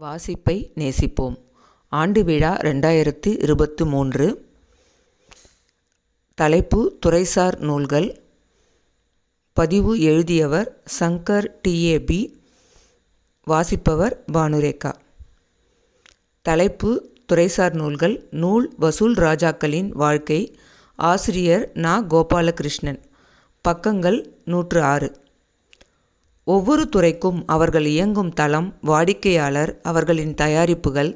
வாசிப்பை நேசிப்போம். ஆண்டு விழா ரெண்டாயிரத்தி இருபத்து மூன்று. தலைப்பு துறைசார் நூல்கள். பதிவு எழுதியவர் சங்கர் டிஏபி வாசிப்பவர் பானுரேகா. தலைப்பு துறைசார் நூல்கள். நூல் வசூல் ராஜாக்களின் வாழ்க்கை. ஆசிரியர் நா. கோபாலகிருஷ்ணன். பக்கங்கள் நூற்று ஆறு. ஒவ்வொரு துறைக்கும் அவர்கள் இயங்கும் தளம் வாடிக்கையாளர் அவர்களின் தயாரிப்புகள்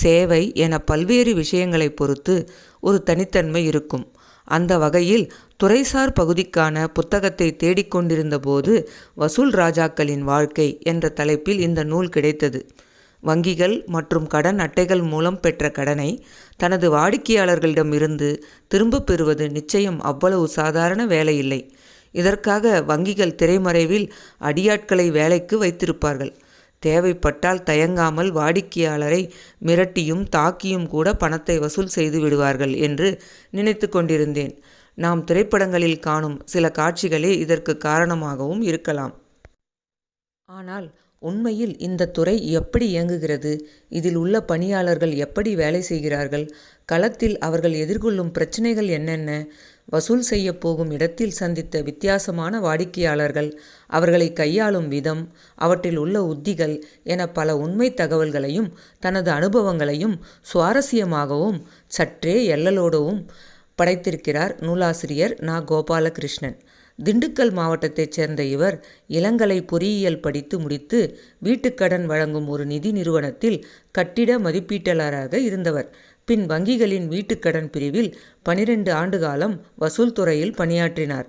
சேவை என பல்வேறு விஷயங்களை பொறுத்து ஒரு தனித்தன்மை இருக்கும். அந்த வகையில் துறைசார் பகுதிக்கான புத்தகத்தை தேடிக்கொண்டிருந்த போது வசூல் ராஜாக்களின் வாழ்க்கை என்ற தலைப்பில் இந்த நூல் கிடைத்தது. வங்கிகள் மற்றும் கடன் அட்டைகள் மூலம் பெற்ற கடனை தனது வாடிக்கையாளர்களிடமிருந்து திரும்பப் பெறுவது நிச்சயம் அவ்வளவு சாதாரண வேலையில்லை. இதற்காக வங்கிகள் திரைமறைவில் அடியாட்களை வேலைக்கு வைத்திருப்பார்கள். தேவைப்பட்டால் தயங்காமல் வாடிக்கையாளரை மிரட்டியும் தாக்கியும் கூட பணத்தை வசூல் செய்து விடுவார்கள் என்று நினைத்து கொண்டிருந்தேன். நாம் திரைப்படங்களில் காணும் சில காட்சிகளே இதற்கு காரணமாகவும் இருக்கலாம். ஆனால் உண்மையில் இந்த துறை எப்படி இயங்குகிறது? இதில் உள்ள பணியாளர்கள் எப்படி வேலை செய்கிறார்கள்? களத்தில் அவர்கள் எதிர்கொள்ளும் பிரச்சனைகள் என்னென்ன? வசூல் செய்ய போகும் இடத்தில் சந்தித்த வித்தியாசமான வாடிக்கையாளர்கள் அவர்களை கையாளும் விதம் அவற்றில் உள்ள உத்திகள் என பல உண்மை தகவல்களையும் தனது அனுபவங்களையும் சுவாரஸ்யமாகவும் சற்றே எல்லலோடவும் படைத்திருக்கிறார் நூலாசிரியர் நா. கோபாலகிருஷ்ணன். திண்டுக்கல் மாவட்டத்தைச் சேர்ந்த இவர் இளங்கலை பொறியியல் படித்து முடித்து வீட்டுக்கடன் வழங்கும் ஒரு நிதி நிறுவனத்தில் கட்டிட மதிப்பீட்டாளராக இருந்தவர். பின் வங்கிகளின் வீட்டுக்கடன் பிரிவில் பனிரெண்டு ஆண்டுகாலம் வசூல் துறையில் பணியாற்றினார்.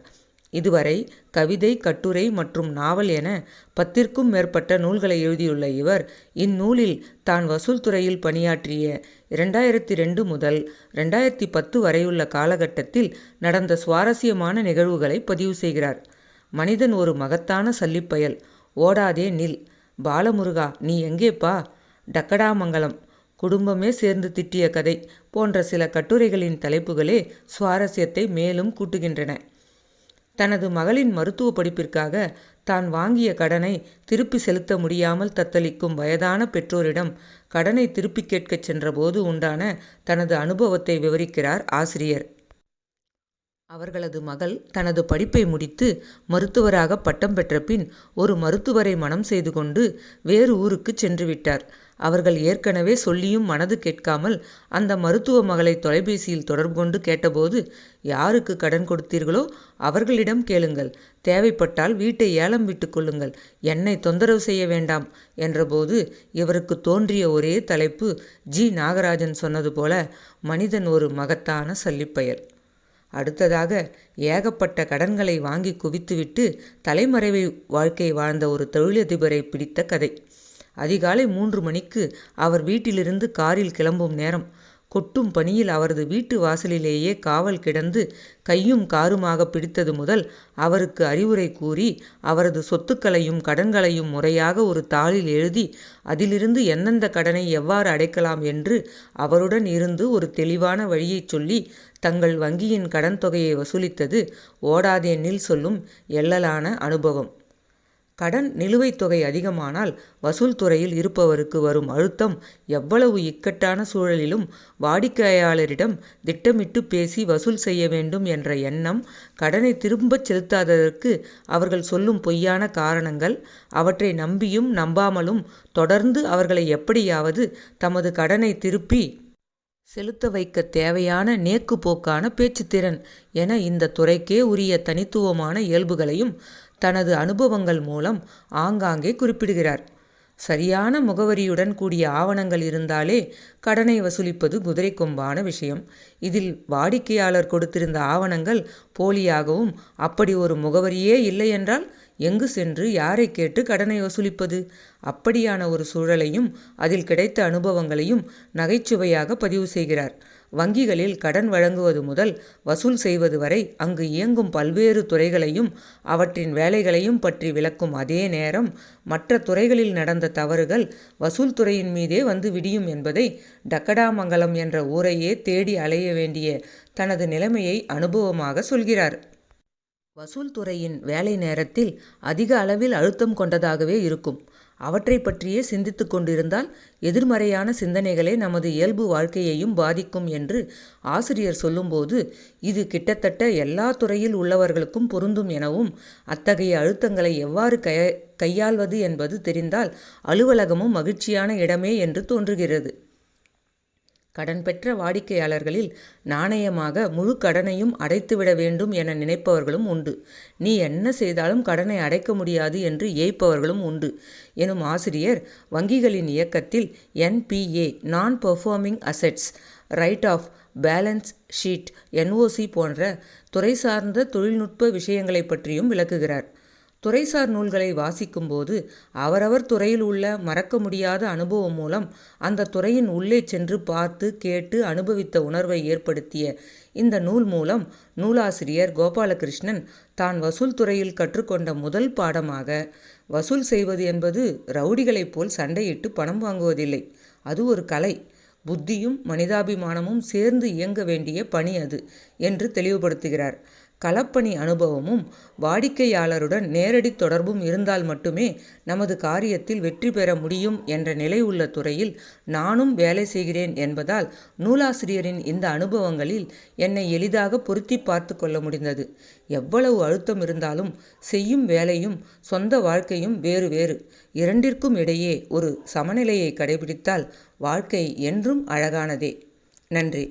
இதுவரை கவிதை கட்டுரை மற்றும் நாவல் என பத்திற்கும் மேற்பட்ட நூல்களை எழுதியுள்ள இவர் இந்நூலில் தான் வசூல் துறையில் பணியாற்றிய இரண்டாயிரத்தி ரெண்டு முதல் ரெண்டாயிரத்தி பத்து வரையுள்ள காலகட்டத்தில் நடந்த சுவாரஸ்யமான நிகழ்வுகளை பதிவு செய்கிறார். மனிதன் ஒரு மகத்தான சல்லிப்பயல். ஓடாதே நில். பாலமுருகா நீ எங்கேப்பா? டக்கடாமங்கலம். குடும்பமே சேர்ந்து திட்டிய கதை போன்ற சில கட்டுரைகளின் தலைப்புகளே சுவாரஸ்யத்தை மேலும் கூட்டுகின்றன. தனது மகளின் மருத்துவ படிப்பிற்காக தான் வாங்கிய கடனை திருப்பி செலுத்த முடியாமல் தத்தளிக்கும் வயதான பெற்றோரிடம் கடனை திருப்பி கேட்கச் சென்றபோது உண்டான தனது அனுபவத்தை விவரிக்கிறார் ஆசிரியர். அவர்களது மகள் தனது படிப்பை முடித்து மருத்துவராக பட்டம் பெற்ற பின் ஒரு மருத்துவரை மனம் செய்து கொண்டு வேறு ஊருக்கு சென்று விட்டார். அவர்கள் ஏற்கனவே சொல்லியும் மனது கேட்காமல் அந்த மருத்துவ மகளை தொலைபேசியில் தொடர்பு கொண்டு கேட்டபோது யாருக்கு கடன் கொடுத்தீர்களோ அவர்களிடம் கேளுங்கள். தேவைப்பட்டால் வீட்டை ஏலம் விட்டு கொள்ளுங்கள். என்னை தொந்தரவு செய்ய வேண்டாம் என்றபோது இவருக்கு தோன்றிய ஒரே தலைப்பு ஜி. நாகராஜன் சொன்னது போல மனிதன் ஒரு மகத்தான சல்லிப்பெயர் அடுத்ததாக ஏகப்பட்ட கடன்களை வாங்கி குவித்துவிட்டு தலைமறைவை வாழ்க்கை வாழ்ந்த ஒரு தொழிலதிபரை பிடித்த கதை. அதிகாலை மூன்று மணிக்கு அவர் வீட்டிலிருந்து காரில் கிளம்பும் நேரம். கொட்டும் பணியில் அவரது வீட்டு வாசலிலேயே காவல் கிடந்து கையும் காருமாக பிடித்தது முதல் அவருக்கு அறிவுரை கூறி அவரது சொத்துக்களையும் கடன்களையும் முறையாக ஒரு தாளில் எழுதி அதிலிருந்து எந்தெந்த கடனை எவ்வாறு அடைக்கலாம் என்று அவருடன் இருந்து ஒரு தெளிவான வழியைச் சொல்லி தங்கள் வங்கியின் கடன் தொகையை வசூலித்தது. ஓடாதே நில் சொல்லும் எள்ளலான அனுபவம். கடன் நிலுவைத் தொகை அதிகமானால் வசூல் துறையில் இருப்பவருக்கு வரும் அழுத்தம் எவ்வளவு இக்கட்டான சூழலிலும் வாடிக்கையாளரிடம் திட்டமிட்டு பேசி வசூல் செய்ய வேண்டும் என்ற எண்ணம் கடனை திரும்பச் செலுத்தாததற்கு அவர்கள் சொல்லும் பொய்யான காரணங்கள் அவற்றை நம்பியும் நம்பாமலும் தொடர்ந்து அவர்களை எப்படியாவது தமது கடனை திருப்பி செலுத்த வைக்க தேவையான நேக்கு போக்கான பேச்சுத்திறன் என இந்த துறைக்கே உரிய தனித்துவமான இயல்புகளையும் தனது அனுபவங்கள் மூலம் ஆங்காங்கே குறிப்பிடுகிறார். சரியான முகவரியுடன் கூடிய ஆவணங்கள் இருந்தாலே கடனை வசூலிப்பது குதிரை கொம்பான விஷயம். இதில் வாடிக்கையாளர் கொடுத்திருந்த ஆவணங்கள் போலியாகவும் அப்படி ஒரு முகவரியே இல்லை என்றால் எங்கு சென்று யாரை கேட்டு கடனை வசூலிப்பது? அப்படியான ஒரு சூழலையும் அதில் கிடைத்த அனுபவங்களையும் நகைச்சுவையாக பதிவு செய்கிறார். வங்கிகளில் கடன் வழங்குவது முதல் வசூல் செய்வது வரை அங்கு இயங்கும் பல்வேறு துறைகளையும் அவற்றின் வேலைகளையும் பற்றி விளக்கும் அதே நேரம் மற்ற துறைகளில் நடந்த தவறுகள் வசூல் துறையின் மீதே வந்து விடியும் என்பதை டக்கடாமங்கலம் என்ற ஊரையே தேடி அலைய வேண்டிய தனது நிலைமையை அனுபவமாக சொல்கிறார். வசூல் துறையின் வேலை நேரத்தில் அதிக அளவில் அழுத்தம் கொண்டதாகவே இருக்கும். அவற்றை பற்றியே சிந்தித்து கொண்டிருந்தால் எதிர்மறையான சிந்தனைகளே நமது இயல்பு வாழ்க்கையையும் பாதிக்கும் என்று ஆசிரியர் சொல்லும்போது இது கிட்டத்தட்ட எல்லா துறையில் உள்ளவர்களுக்கும் பொருந்தும் எனவும் அத்தகைய அழுத்தங்களை எவ்வாறு கைய கையாள்வது என்பது தெரிந்தால் அலுவலகமும் மகிழ்ச்சியான இடமே என்று தோன்றுகிறது. கடன் பெற்ற வாடிக்கையாளர்களில் நாணயமாக முழு கடனையும் அடைத்துவிட வேண்டும் என நினைப்பவர்களும் உண்டு. நீ என்ன செய்தாலும் கடனை அடைக்க முடியாது என்று ஏய்ப்பவர்களும் உண்டு. எனும் ஆசிரியர் வங்கிகளின் இயக்கத்தில் NPA non performing assets write off balance sheet NOC போன்ற துறை சார்ந்த தொழில்நுட்ப விஷயங்களை பற்றியும் விளக்குகிறார். துறைசார் நூல்களை வாசிக்கும்போது அவரவர் துறையில் உள்ள மறக்க முடியாத அனுபவம் மூலம் அந்த துறையின் உள்ளே சென்று பார்த்து கேட்டு அனுபவித்த உணர்வை ஏற்படுத்திய இந்த நூல் மூலம் நூலாசிரியர் கோபாலகிருஷ்ணன் தான் வசூல் துறையில் கற்றுக்கொண்ட முதல் பாடமாக வசூல் செய்வது என்பது ரவுடிகளைப் போல் சண்டையிட்டு பணம் வாங்குவதில்லை. அது ஒரு கலை. புத்தியும் மனிதாபிமானமும் சேர்ந்து இயங்க வேண்டிய பணி அது என்று தெளிவுபடுத்துகிறார். களப்பணி அனுபவமும் வாடிக்கையாளருடன் நேரடி தொடர்பும் இருந்தால் மட்டுமே நமது காரியத்தில் வெற்றி பெற முடியும் என்ற நிலை உள்ள துறையில் நானும் வேலை செய்கிறேன் என்பதால் நூலாசிரியரின் இந்த அனுபவங்களில் என்னை எளிதாக பொருத்தி பார்த்து கொள்ள முடிந்தது. எவ்வளவு அழுத்தம் இருந்தாலும் செய்யும் வேலையும் சொந்த வாழ்க்கையும் வேறு வேறு. இரண்டிற்கும் இடையே ஒரு சமநிலையை கடைபிடித்தால் வாழ்க்கை என்றும் அழகானதே. நன்றி.